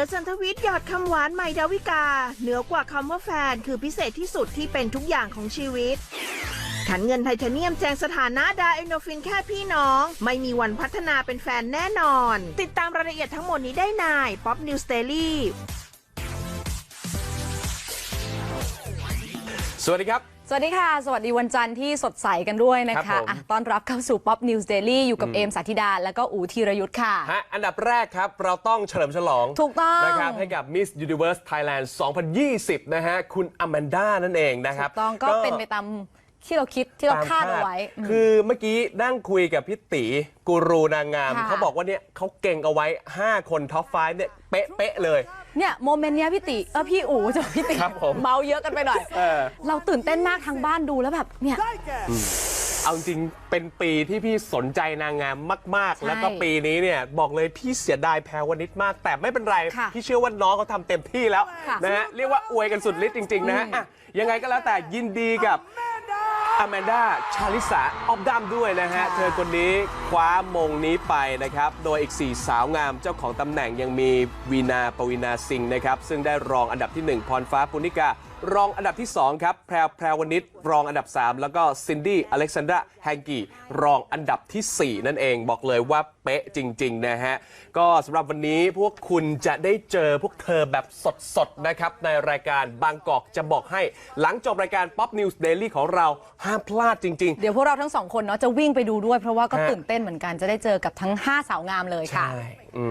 เต๋อสันทวิทย์หยอดคำหวานใหม่ดาวิกา เหนือกว่าคำว่าแฟนคือพิเศษที่สุดที่เป็นทุกอย่างของชีวิตขันเงินไทเทเนียมแจงสถานะดาเอโดฟินแค่พี่น้อง ไม่มีวันพัฒนาเป็นแฟนแน่นอน ติดตามรายละเอียดทั้งหมดนี้ได้ในป๊อปนิวสเตอรี่สวัสดีครับ สวัสดีค่ะ สวัสดีวันจันทร์ที่สดใสกันด้วยนะครัคะบผม อะต้อนรับเข้าสู่ Pop News Daily อยู่กับเอมสาธิดา แล้วก็อูธีรยุทธ์ค่ะ ฮะอันดับแรกครับ เราต้องเฉลิมฉลองถูกต้องนะครับให้กับ Miss Universe Thailand 2020 นะฮะ คุณอแมนด้านั่นเองนะคถูรับกต้องก็เป็นไปตาม ที่เราคิดที่เราตมคาดเอาไว้อืม คือเมื่อกี้นั่งคุยกับพี่ตีกูรูนางงาม ค่ะ เขาบอกว่าเนี่ยเขาเก่งเอาไว้ 5 คนท็อป5เนี่ยเป๊ะๆเลย เนี่ยโมเมนต์เนี้ยพี่ติเออพี่อู๋จะพี่ติครับผม เมาเยอะกันไปหน่อยเออ เราตื่นเต้นมากทางบ้านดูแล้วแบบเนี่ย เอาจริงๆเป็นปีที่พี่สนใจนางงามมาก ใช่ๆ แล้วก็ปีนี้เนี่ยบอกเลยพี่เสียดายแพรวนิดมาก แต่ไม่เป็นไร ค่ะพี่เชื่อว่าน้องเขาทำเต็มที่แล้วค่ะนะฮะเรียกว่าอวยกันสุดฤทธิ์จริง ๆ นะฮะอะยังไงก็แล้วแต่ยินดีกับ อแมนดาชาลิสาออฟดัมด้วยนะฮะเธอคนนี้คว้ามงนี้ไปนะครับ โดยอีก 4 สาวงามเจ้าของตำแหน่งยังมีวีนาปวีนาซิงห์นะครับ ซึ่งได้รองอันดับที่ 1 พรฟ้าปุณิกา รองอันดับที่ 2 ครับ แพรวแพรวนิชรองอันดับ 3 แล้วก็ซินดี้อเล็กซานดราแฮงกีรองอันดับทีสี่ 4 นั่นเองบอกเลยว่าเป๊ะจริง ๆ นะฮะ ก็สำหรับวันนี้พวกคุณจะได้เจอพวกเธอแบบสดๆนะครับในรายการบางกอกจะบอกให้หลังจบรายการ Pop News Daily ของเราห้ามพลาดจริง ๆ เดี๋ยวพวกเราทั้งสองคนเนาะจะวิ่งไปดูด้วย เพราะว่าก็ฮะ ตื่นเต้นเหมือนกันจะได้เจอกับทั้ง 5 สาวงามเลยค่ะ ใช่อื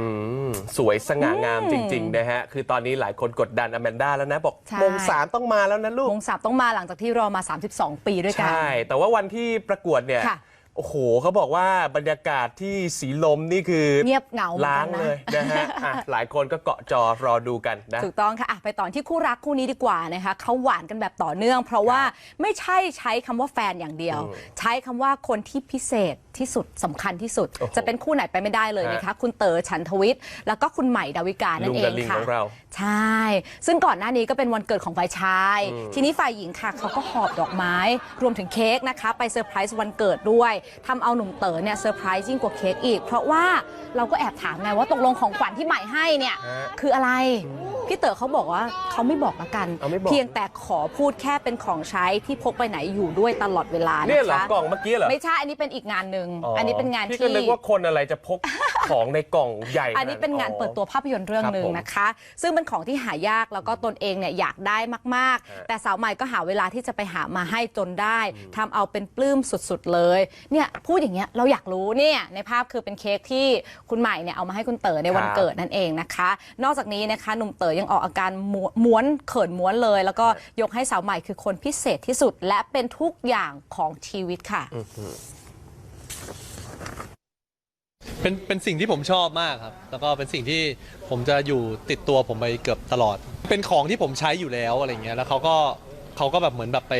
มสวยสง่างามจริง ๆ นะฮะ คือตอนนี้หลายคนกดดันอแมนด้าแล้วนะ บอกใช่ โมงสามต้องมาแล้วนะลูก วงสาบต้องมาหลังจากที่รอมา 32 ปีด้วยกัน ใช่ แต่ว่าวันที่ประกวดเนี่ย ค่ะ โอ้โหเขาบอกว่าบรรยากาศที่สีลมนี่คือเงียบเหงาเหมือนล้ากังนนะเลยนะฮะอะหลายคนก็เกาะจอรอดูกันนะถูกต้องค่ะอะไปต่อที่คู่รักคู่นี้ดีกว่านะคะเขาหวานกันแบบต่อเนื่อง เพราะว่าไม่ใช่ใช้คำว่าแฟนอย่างเดียว ใช้คำว่าคนที่พิเศษที่สุดสำคัญที่สุดโอ้โหจะเป็นคู่ไหนไปไม่ได้เลยนะคะคุณเต๋อฉันทวิทย์แล้วก็คุณใหม่ดาวิกานั่ลุนงเอดางริงค่ะของเราใช่ ซึ่งก่อนหน้านี้ก็เป็นวันเกิดของฝ่ายชาย ทีนี้ฝ่ายหญิงค่ะเขาก็หอบดอกไม้ รวมถึงเค้กนะคะ ไปเซอร์ไพรส์วันเกิดด้วยทำเอาหนุ่มเต๋อเนี่ยเซอร์ไพรส์ยิ่งกว่าเค้กอีก เพราะว่าเราก็แอบถามไงว่าตกลงของขวัญที่ใหม่ให้เนี่ยฮะคืออะไร พี่เต๋อเขาบอกว่าเขาไม่บอกละกันเอาไม่บอกเพียงแต่ขอพูดแค่เป็นของใช้ที่พกไปไหนอยู่ด้วยตลอดเวลาเนี่ยนะเหรอคะกล่องเมื่อกี้เหรอไม่ใช่อันนี้เป็นอีกงานหนึ่งอันนี้เป็นงานพี่ที่ก็นึกว่าคนอะไรจะพกของในกล่องใหญ่ อันนี้เป็นงานเปิดตัวภาพยนตร์เรื่องหนึ่งครับผมนะคะ ซึ่งเป็นของที่หายากแล้วก็ตนเองเนี่ยอยากได้มากฮะๆแต่สาวใหม่ก็หาเวลาที่จะไปหามาให้จนได้ทำเอาเป็นปลื้มสุด ๆ เลยเนี่ยพูดอย่างเงี้ยเราอยากรู้เนี่ยในภาพคือเป็นเค้กที่คุณใหม่เนี่ยเอามาให้คุณเต๋อในวันครับเกิดนั่นเองนะคะ นอกจากนี้นะคะหนุ่มเต๋อยังออกอาการม้วนม้วนเขินม้วนเลย แล้วก็ยกให้สาวใหม่คือคนพิเศษที่สุด และเป็นทุกอย่างของชีวิตค่ะ เป็นเป็นสิ่งที่ผมชอบมากครับ แล้วก็เป็นสิ่งที่ผมจะอยู่ติดตัวผมไปเกือบตลอด เป็นของที่ผมใช้อยู่แล้วอะไรเงี้ยแล้วเขาก็เขาก็แบบเหมือนแบบไป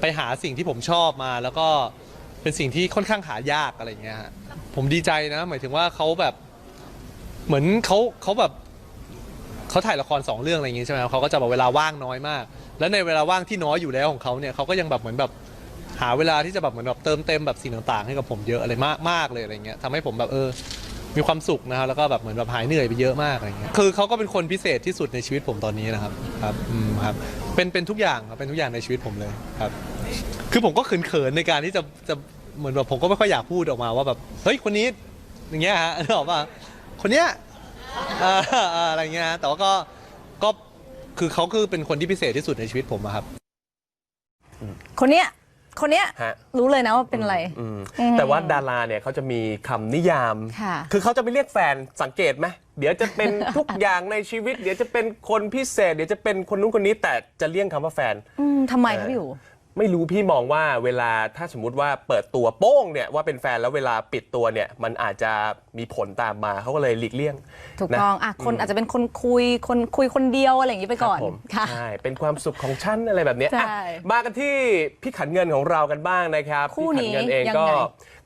ไปหาสิ่งที่ผมชอบมาแล้วก็ เป็นสิ่งที่ค่อนข้างหายากอะไรเงี้ยฮะผมดีใจนะ หมายถึงว่าเขาแบบ เหมือนเขาเขาแบบเขาถ่ายละครสองเรื่องอะไรอย่างงี้ใช่ไหมครับเขาก็จะแบบเวลาว่างน้อยมาก แล้วในเวลาว่างที่น้อยอยู่แล้วของเขาเนี่ยเขาก็ยังแบบเหมือนแบบหาเวลาที่จะแบบเหมือนแบบเติมเต็มแบบสิ่งต่างๆ ให้กับผมเยอะอะไรมากมากเลยอะไรเงี้ยทำให้ผมแบบเออ มีความสุขนะครับแล้วก็แบบเหมือนแบบหายเหนื่อยไปเยอะมากอะไรเงี้ยคือเขาก็เป็นคนพิเศษที่สุดในชีวิตผมตอนนี้นะครับครับอืมครับเป็นเป็นทุกอย่างครับเป็นทุกอย่างในชีวิตผมเลยครับ คือผมก็เขินๆในการที่จะจะเหมือนแบบผมก็ไม่ค่อยอยากพูดออกมาว่าแบบเฮ้ยคนนี้อย่างเงี้ยฮะนึกออกป่ะคนเนี้ยอ่าอ่าอะไรเงี้ยฮะแต่ว่าก็ก็คือเขาคือเป็นคนที่พิเศษที่สุดในชีวิตผมอะครับ คนเนี้ย คนเนี้ยฮะ รู้เลยนะว่าเป็นอะไร อืมอืมแต่ว่าดาราเนี่ยเขาจะมีคำนิยาม ค่ะ คือเขาจะไม่เรียกแฟนสังเกตไหมเดี๋ยวจะเป็น ทุกอย่างในชีวิต เดี๋ยวจะเป็นคนพิเศษ เดี๋ยวจะเป็นคนนู้นคนนี้แต่จะเลี่ยงคำว่าแฟน อืมทำไมครับพี่อยู่ ไม่รู้พี่มองว่าเวลาถ้าสมมุติว่าเปิดตัวโป้งเนี่ยว่าเป็นแฟนแล้วเวลาปิดตัวเนี่ยมันอาจจะมีผลตามมาเขาก็เลยหลีกเลี่ยง ถูกนะ ต้องอะคนอาจจะเป็นคนคุยคนคุยคนเดียวอะไรอย่างนี้ไปก่อนครับผมค่ะ ใช่ เป็นความสุขของฉันอะไรแบบเนี้ยใช่อะมากันที่พี่ขันเงินของเรากันบ้างนะครับคู่พี่ขันี้เงินเองยังก็ไง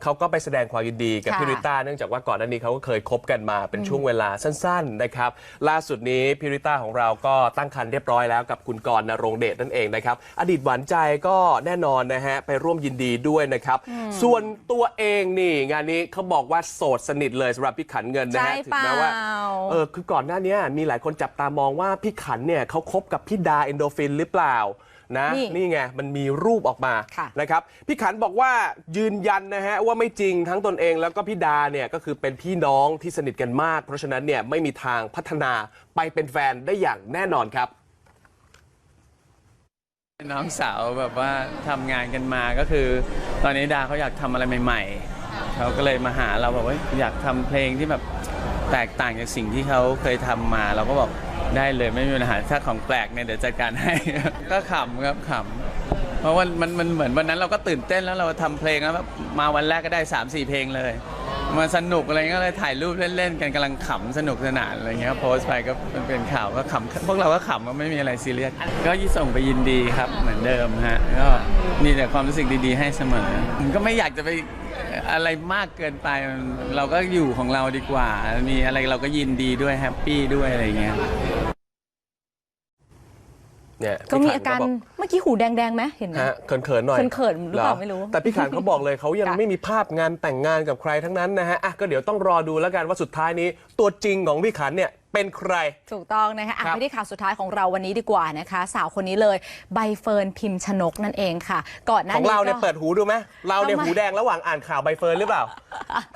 เขาก็ไปแสดงความยินดีกับค่ะพี่ริต้าเนื่องจากว่าก่อนหน้านี้เขาก็เคยคบกันมาเป็นช่วงเวลาสั้นๆนะครับล่าสุดนี้พี่ริต้าของเราก็ตั้งครรภ์เรียบร้อยแล้วกับคุณกรณ์นรงเดชนั่นเองนะครับอดีตหวานใจก็แน่นอนนะฮะไปร่วมยินดีด้วยนะครับส่วนตัวเองนี่งานนี้เขาบอกว่าโสดสนิทเลยสำหรับพี่ขันเงินนะฮะใช่ถึงแม้ว่า เปล่า เออคือก่อนหน้านี้มีหลายคนจับตามองว่าพี่ขันเนี่ยเขาคบกับพี่ดาเอนโดฟินหรือเปล่า นะนี่นี่ไงมันมีรูปออกมาค่ะ นะครับพี่ขันบอกว่ายืนยันนะฮะว่าไม่จริงทั้งตนเองแล้วก็พี่ดาเนี่ยก็คือเป็นพี่น้องที่สนิทกันมาก เพราะฉะนั้นเนี่ยไม่มีทางพัฒนาไปเป็นแฟนได้อย่างแน่นอนครับ น้องสาวแบบว่าทำงานกันมาก็คือ ตอนนี้ดาเขาอยากทำอะไรใหม่ๆเขาก็เลยมาหาเราบอกว่าอยากทำเพลงที่แบบแตกต่างจากสิ่งที่เขาเคยทำมา เราก็บอก ได้เลยไม่มีปัญหาถ้าของแปลกเนี่ยเดี๋ยวจัดการให้ ก็ขำครับขำเพราะว่ามันมันเหมือนวันนั้นเราก็ตื่นเต้นแล้วเราทำเพลงแล้วแบบมาวันแรกก็ได้ 3 4 เพลงเลย มาสนุกอะไรเงี้ยก็เลยถ่ายรูปเล่นๆกันกำลังขำสนุกสนานอะไรเงี้ยโพสต์ไปก็มันเป็นข่าวก็ขำพวกเราก็ขำก็ไม่มีอะไรซีเรียสก็ยี่ส่งไปยินดีครับเหมือนเดิมฮะก็มีแต่ความรู้สึกดีๆให้เสมอผมก็ไม่อยากจะไปอะไรมากเกินไปเราก็อยู่ของเราดีกว่า มีอะไรเราก็ยินดีด้วยแฮปปี้ด้วยอะไรเงี้ย เนี่ยก็มีพี่อาขันการบเมื่อกี้หูแดงๆไหมเห็นไหมฮะเขินๆหน่อยเขินๆหรือเปล่าไม่รู้ แต่พี่ขันเขาบอกเลยเขายังค่ะไม่มีภาพงานแต่งงานกับใครทั้งนั้นนะฮะอะก็เดี๋ยวต้องรอดูแล้วกันว่าสุดท้ายนี้ ตัวจริงของพี่ขันเนี่ย เป็นใคร ถูกต้องนะคะอะครับ ไปที่ข่าวสุดท้ายของเราวันนี้ดีกว่านะคะ สาวคนนี้เลยใบเฟิร์นพิมพ์ชนกนั่นเองค่ะ ก่อนหน้าของนี้เราเนี่ยก็ เปิดหูดูไหมเราเนี่ยทำไม หูแดงระหว่างอ่านข่าวใบเฟิร์นหรือเปล่า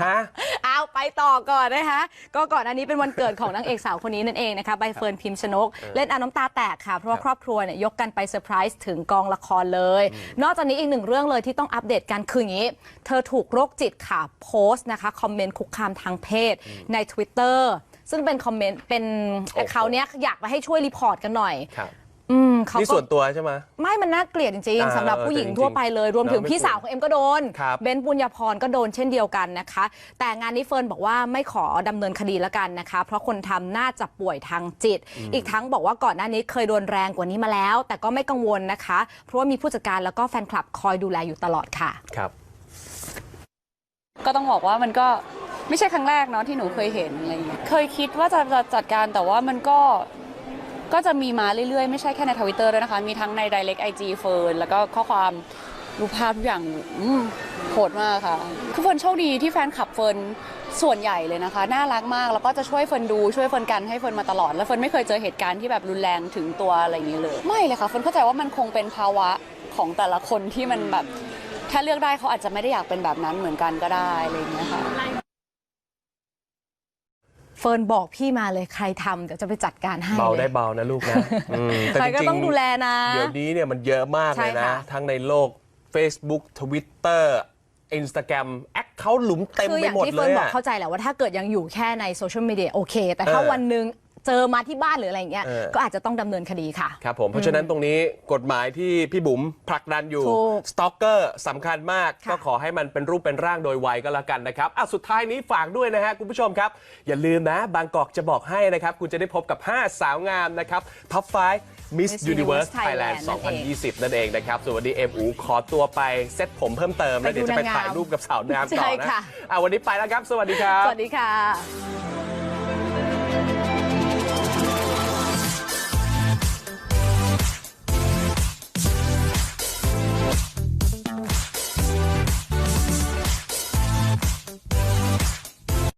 ฮะ เอาไปต่อก่อนนะคะ ก็ก่อนอันนี้เป็นวันเกิดของนางเอกสาวคนนี้นั่นเองนะคะใบเฟิร์นพิมพ์ชนก เล่นเอาน้ำตาแตกค่ะ เพราะว่าครอบครัวเนี่ยยกกันไปเซอร์ไพรส์ถึงกองละครเลย นอกจากนี้อีกหนึ่งเรื่องเลยที่ต้องอัปเดตกันคืออย่างนี้ เธอถูกโรคจิตค่ะโพสต์นะคะคอมเมนต์คุกคามทางเพศใน Twitter ซึ่งเป็นคอมเมนต์เป็นแอคเคาท์เนี้ยอยากไปให้ช่วยรีพอร์ตกันหน่อย ครับอืมเขานี่ก็ส่วนตัวใช่ไหม ไม่มันน่าเกลียดจริงอ่าๆสำหรับผู้หญิงเออจริงๆทั่วไปเลยรวมถึงเนอะพี่สาวของเอ็มก็โดน ครับ เบนซ์ปุญญาพรก็โดนเช่นเดียวกันนะคะ แต่งานนี้เฟิร์นบอกว่าไม่ขอดำเนินคดีแล้วกันนะคะ เพราะคนทำน่าจะป่วยทางจิต อีกทั้งบอกว่าก่อนหน้านี้เคยโดนแรงกว่านี้มาแล้ว แต่ก็ไม่กังวลนะคะ เพราะว่ามีผู้จัดการแล้วก็แฟนคลับคอยดูแลอยู่ตลอดค่ะ ครับ ก็ต้องบอกว่ามันก็ ไม่ใช่ครั้งแรกเนาะที่หนูเคยเห็นอะไรอย่างเงี้ยเคยคิดว่าจะจะจัดการแต่ว่ามันก็ก็จะมีมาเรื่อยๆ ไม่ใช่แค่ในทวิตเตอร์ด้วยนะคะ มีทั้งใน Direct IG เฟิร์นแล้วก็ข้อความรูปภาพทุกอย่างอืมโหดมากค่ะ คือเฟิร์นโชคดีที่แฟนคลับเฟิร์นส่วนใหญ่เลยนะคะ น่ารักมากแล้วก็จะช่วยเฟิร์นดูช่วยเฟิร์นกันให้เฟิร์นมาตลอด แล้วเฟิร์นไม่เคยเจอเหตุการณ์ที่แบบรุนแรงถึงตัวอะไรอย่างนี้เลย ไม่เลยค่ะเฟิร์นเข้าใจว่ามันคงเป็นภาวะของแต่ละคนที่มันแบบ ถ้าเลือกได้เขาอาจจะไม่ได้อยากเป็นแบบนั้นเหมือนกันก็ได้อะไรอย่างเงี้ยค่ะ เฟิร์นบอกพี่มาเลยใครทำเดี๋ยวจะไปจัดการให้เบาเลยได้เบานะลูกนะอืมแต่ใครก็จริๆต้องดูแลนะ เดี๋ยวนี้เนี่ยมันเยอะมากใช่เลยนะ ค่ะ ทั้งในโลก Facebook Twitter Instagram แอคเคาท์หลุมเต็มคือไปอย่างหมดที่เลเฟิร์นยบอกอะ เข้าใจแหละว่าถ้าเกิดยังอยู่แค่ในโซเชียลมีเดียโอเค แต่ถ้าเออวันหนึ่ง เจอมาที่บ้านหรืออะไรอย่างเงี้ยเออ ก็อาจจะต้องดำเนินคดีค่ะ ครับผมเพราะฉะนั้นตรงนี้กฎหมายที่พี่บุ๋มผลักดันอยู่ ถูกสตอกเกอร์สำคัญมาก ค่ะก็ขอให้มันเป็นรูปเป็นร่างโดยไวก็แล้วกันนะครับอะสุดท้ายนี้ฝากด้วยนะฮะคุณผู้ชมครับ อย่าลืมนะ บางกอกจะบอกให้นะครับ คุณจะได้พบกับ 5 สาวงามนะครับท็อป 5 Miss Miss Universe Universe Thailand Thailand นั่นเอง2020 นั่นเองนะครับส่วนวันนี้เอ็มอูขอตัวไปเซตผมเพิ่มเติมแล้วเดี๋ยวจะไปถ่ายรูปกับสาวงามต่อใช่นะค่ะ อะวันนี้ไปแล้วครับ สวัสดีครับ สวัสดีค่ะ